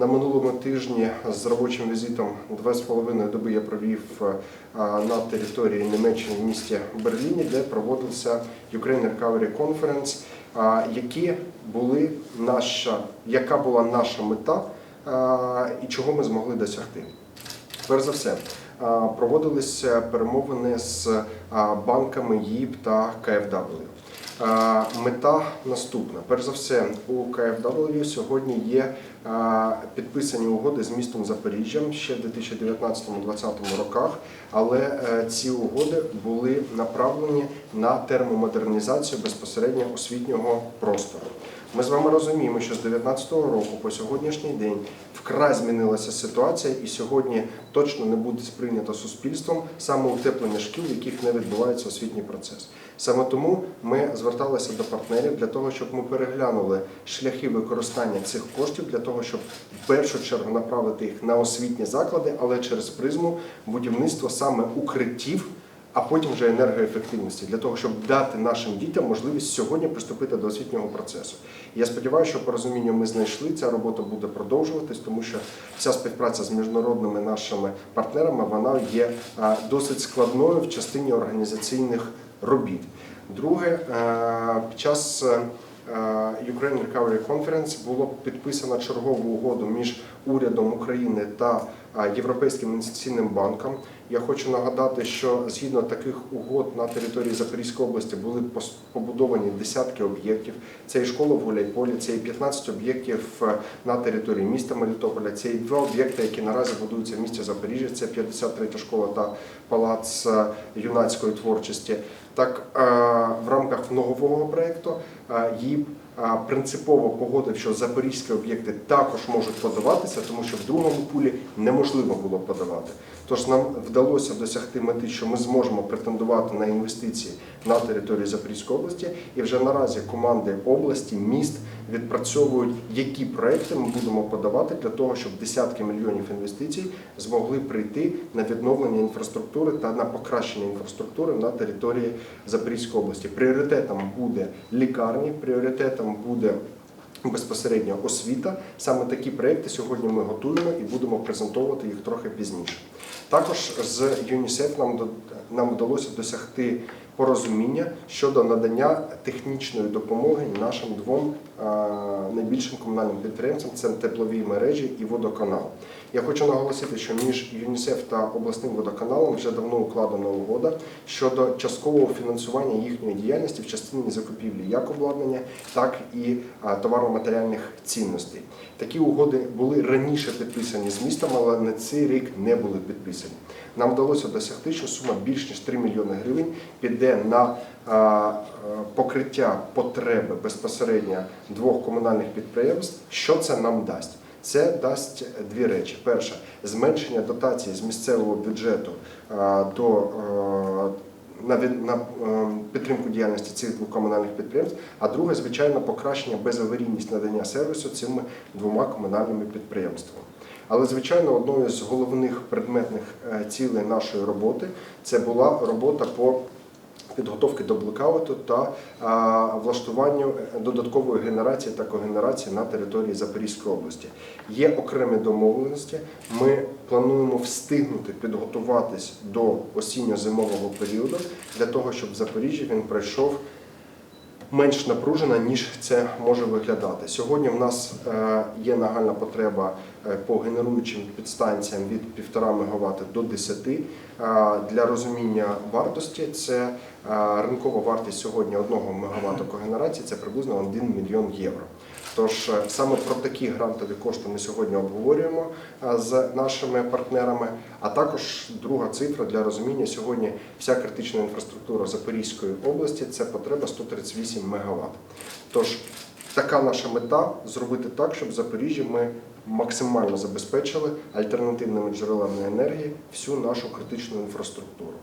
На минулому тижні з робочим візитом два з половиною доби я провів е, на території Німеччини в місті Берліні, де проводився Ukraine Recovery Conference, які були наша, яка була наша мета і чого ми змогли досягти. Перш за все, проводилися перемовини з банками ЄІП та КФW. Мета наступна. Перш за все, у КФW сьогодні є підписані угоди з містом Запоріжжям ще в 2019-2020 роках, але е, ці угоди були направлені на термомодернізацію безпосередньо освітнього простору. Ми з вами розуміємо, що з 2019 року по сьогоднішній день вкрай змінилася ситуація, і сьогодні точно не буде сприйнято суспільством саме утеплення шкіл, в яких не відбувається освітній процес. Саме тому ми зверталися до партнерів для того, щоб ми переглянули шляхи використання цих коштів для того, щоб в першу чергу направити їх на освітні заклади, але через призму будівництва саме укриттів а потім вже енергоефективності для того, щоб дати нашим дітям можливість сьогодні приступити до освітнього процесу. Я сподіваюся, що порозуміння ми знайшли. Ця робота буде продовжуватись, тому що вся співпраця з міжнародними нашими партнерами вона є досить складною в частині організаційних робіт. Друге, е, під час е, Ukraine Recovery Conference було підписано чергову угоду між урядом України та Європейським інвестиційним банком. Я хочу нагадати, що згідно таких угод на території Запорізької області були побудовані десятки об'єктів. Це і школа в Гуляйполі, це і 15 об'єктів е, на території міста Мелітополя. Це і два об'єкти, які наразі будуються в місті Запоріжжя. Це 53 школа та палац е, юнацької творчості. Так е, в рамках нового проєкту е, принципово погодив, що запорізькі об'єкти також можуть подаватися, тому що в другому пулі неможливо було подавати. Тож нам вдалося досягти мети, що ми зможемо претендувати на інвестиції на території Запорізької області, і вже наразі команди області, міст відпрацьовують, які проекти ми будемо подавати для того, щоб десятки мільйонів інвестицій змогли прийти на відновлення інфраструктури та на покращення інфраструктури на території Запорізької області. Пріоритетом буде лікарні, пріоритетом буде безпосередньо освіта. Саме такі проекти сьогодні ми готуємо і будемо презентувати їх трохи пізніше. Також з ЮНІСЕФ нам нам вдалося досягти порозуміння щодо надання технічної допомоги нашим двом найбільшим комунальним підприємствам це теплові мережі і водоканал. Я хочу наголосити, що між ЮНІСЕФ та обласним водоканалом вже давно укладена угода щодо часткового фінансування їхньої діяльності в частині закупівлі як обладнання, так і а, товаро-матеріальних цінностей. Такі угоди були раніше підписані з містом, але на цей рік не були підписані. Нам вдалося досягти, що сума більш ніж 3 мільйони гривень піде на покриття потреби безпосередньо двох комунальних підприємств. Що це нам дасть? Це дасть дві речі: перша зменшення дотації з місцевого бюджету до на, на е, підтримку діяльності цих двох комунальних підприємств, а друге, звичайно, покращення безаварійність надання сервісу цими двома комунальними підприємствами. Але, звичайно, одною з головних предметних е, цілей нашої роботи це була робота по підготовки до блекауту та влаштуванню додаткової генерації та когенерації на території Запорізької області. Є окремі домовленості. Ми плануємо встигнути підготуватись до осінньо-зимового періоду для того, щоб в Запоріжжі він пройшов менш напружена, ніж це може виглядати. Сьогодні в нас е, є нагальна потреба е, по генеруючим підстанціям від 1,5 МВт до 10. Е, Для розуміння вартості це ринкова вартість сьогодні 1 МВт когенерації це приблизно 1 мільйон євро. Тож е, саме про такі грантові кошти ми сьогодні обговорюємо е, з нашими партнерами. А також друга цифра для розуміння сьогодні вся критична інфраструктура Запорізької області це потреба 138 МВт. Тож така наша мета зробити так, щоб в Запоріжжі ми максимально забезпечили альтернативними джерелами енергії всю нашу критичну інфраструктуру.